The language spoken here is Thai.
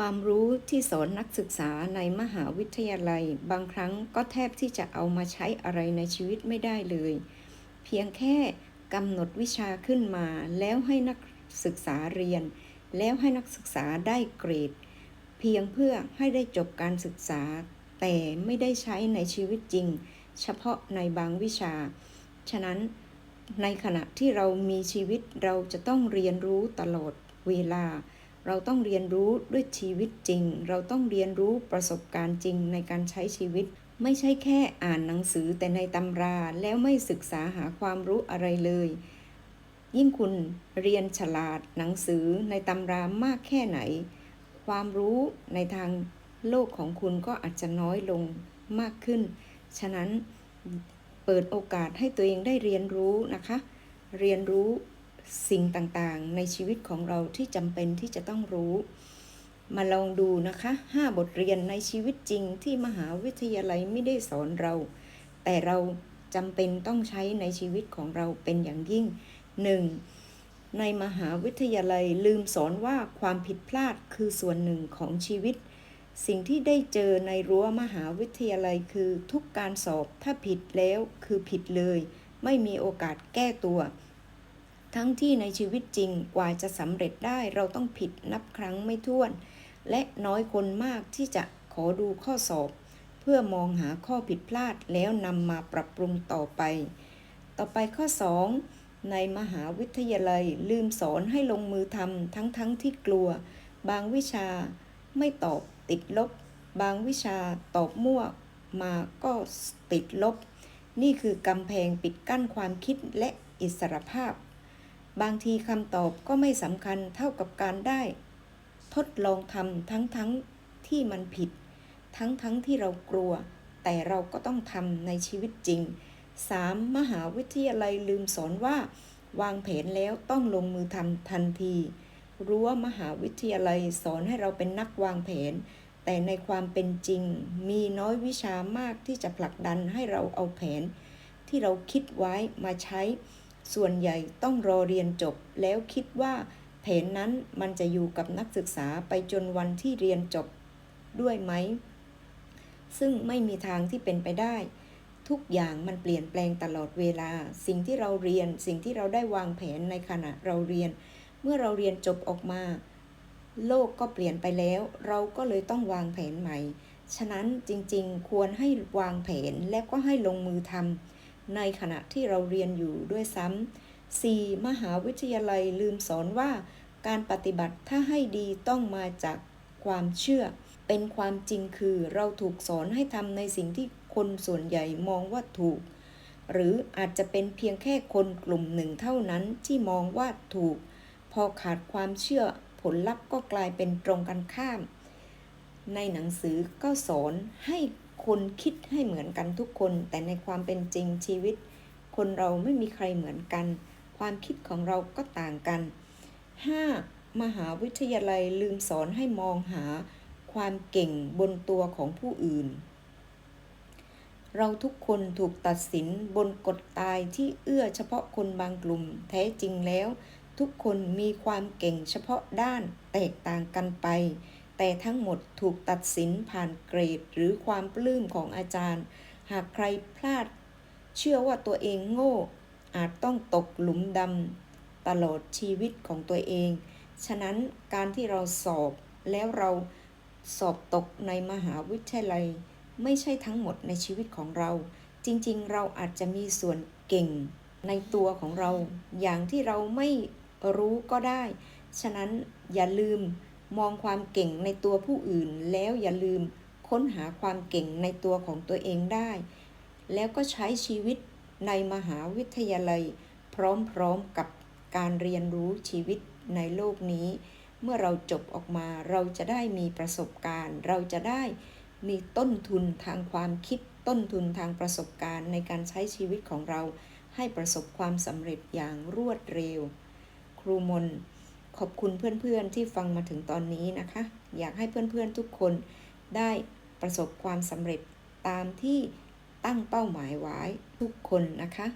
ความรู้ที่สอนนักศึกษาในมหาวิทยาลัย บางครั้งก็แทบที่จะเอามาใช้อะไรในชีวิตไม่ได้เลย เพียงแค่กำหนดวิชาขึ้นมา แล้วให้นักศึกษาเรียน แล้วให้นักศึกษาได้เกรด เพียงเพื่อให้ได้จบการศึกษา แต่ไม่ได้ใช้ในชีวิตจริง เฉพาะในบางวิชา ฉะนั้นในขณะที่เรามีชีวิตเราจะต้องเรียนรู้ตลอดเวลา เราต้องเรียนรู้ด้วยชีวิตจริง เราต้องเรียนรู้ประสบการณ์จริงในการใช้ชีวิต ไม่ใช่แค่อ่านหนังสือแต่ในตำราแล้วไม่ศึกษาหาความรู้อะไรเลย ยิ่งคุณเรียนฉลาดหนังสือในตำรามากแค่ไหน ความรู้ในทางโลกของคุณก็อาจจะน้อยลงมากขึ้น ฉะนั้นเปิดโอกาสให้ตัวเองได้เรียนรู้นะคะ เรียนรู้ สิ่งต่างๆ ในชีวิตของเราที่จำเป็นที่จะต้องรู้ มาลองดูนะคะ 5 บทเรียนในชีวิตจริงที่มหาวิทยาลัยไม่ได้สอนเรา แต่เราจำเป็นต้องใช้ในชีวิตของเราเป็นอย่างยิ่ง 1. ในมหาวิทยาลัยลืมสอนว่าความผิดพลาดคือส่วนหนึ่งของชีวิต สิ่งที่ได้เจอในรั้วมหาวิทยาลัยคือทุกการสอบถ้าผิดแล้วคือผิดเลย ไม่มีโอกาสแก้ตัว ทั้งที่ในชีวิตจริงกว่าจะสำเร็จได้เราต้องผิดนับครั้งไม่ถ้วน และน้อยคนมากที่จะขอดูข้อสอบ เพื่อมองหาข้อผิดพลาดแล้วนำมาปรับปรุงต่อไป ต่อไปข้อ 2 ในมหาวิทยาลัยลืมสอนให้ลงมือทำทั้งๆทที่กลัว บางวิชาไม่ตอบติดลบ บางวิชาตอบมั่วมาก็ติดลบ นี่คือกำแพงปิดกั้นความคิดและอิสรภาพ บางทีคำตอบก็ไม่สำคัญเท่ากับการได้ ทดลองทำทั้งๆทที่มันผิด ทั้งๆทที่เรากลัว แต่เราก็ต้องทำในชีวิตจริง 3. มหาวิทยาลัยลืมสอนว่า วางแผนแล้วต้องลงมือทำทันทีรู้วมหาวิทยาลัยสอนให้เราเป็นนักวางแผน แต่ในความเป็นจริง มีน้อยวิชามากที่จะผลักดันให้เราเอาแผน ที่เราคิดไว้มาใช้ ส่วนใหญ่ต้องรอเรียนจบแล้วคิดว่า แผนนั้นมันจะอยู่กับนักศึกษาไปจนวันที่เรียนจบด้วยไหม ซึ่งไม่มีทางที่เป็นไปได้ ทุกอย่างมันเปลี่ยนแปลงตลอดเวลา สิ่งที่เราเรียน สิ่งที่เราได้วางแผนในขณะเราเรียน เมื่อเราเรียนจบออกมา โลกก็เปลี่ยนไปแล้ว เราก็เลยต้องวางแผนใหม่ ฉะนั้นจริงๆ ควรให้วางแผนและก็ให้ลงมือทำ ในขณะที่เราเรียนอยู่ด้วยซ้ำ 4. มหาวิทยาลัยลืมสอนว่า การปฏิบัติถ้าให้ดีต้องมาจากความเชื่อ เป็นความจริงคือเราถูกสอนให้ทำในสิ่งที่คนส่วนใหญ่มองว่าถูก หรืออาจจะเป็นเพียงแค่คนกลุ่มหนึ่งเท่านั้นที่มองว่าถูก พอขาดความเชื่อผลลัพธ์ก็กลายเป็นตรงกันข้าม ในหนังสือก็สอนให้ คนคิดให้เหมือนกันทุกคน แต่ในความเป็นจริงชีวิต คนเราไม่มีใครเหมือนกัน ความคิดของเราก็ต่างกัน 5. มหาวิทยาลัยลืมสอนให้มองหาความเก่งบนตัวของผู้อื่น เราทุกคนถูกตัดสินบนกฎตายที่เอื้อเฉพาะคนบางกลุ่ม แท้จริงแล้ว ทุกคนมีความเก่งเฉพาะด้านแตกต่างกันไป แต่ทั้งหมดถูกตัดสินผ่านเกรดหรือความปลื้มของอาจารย์ หากใครพลาด เชื่อว่าตัวเองโง่ อาจต้องตกหลุมดำตลอดชีวิตของตัวเอง ฉะนั้นการที่เราสอบแล้วเราสอบตกในมหาวิทยาลัย ไม่ใช่ทั้งหมดในชีวิตของเรา จริงๆ เราอาจจะมีส่วนเก่งในตัวของเรา อย่างที่เราไม่รู้ก็ได้ ฉะนั้นอย่าลืม มองความเก่งในตัวผู้อื่น แล้วอย่าลืมค้นหาความเก่งในตัวของตัวเองได้ แล้วก็ใช้ชีวิตในมหาวิทยาลัย พร้อมๆกับการเรียนรู้ชีวิตในโลกนี้ เมื่อเราจบออกมาเราจะได้มีประสบการณ์ เราจะได้มีต้นทุนทางความคิด ต้นทุนทางประสบการณ์ในการใช้ชีวิตของเราให้ประสบความสำเร็จอย่างรวดเร็ว ครูมน ขอบคุณเพื่อนๆที่ฟังมาถึงตอนนี้นะคะ อยากให้เพื่อนๆทุกคนได้ประสบความสำเร็จตามที่ตั้งเป้าหมายไว้ทุกคนนะคะ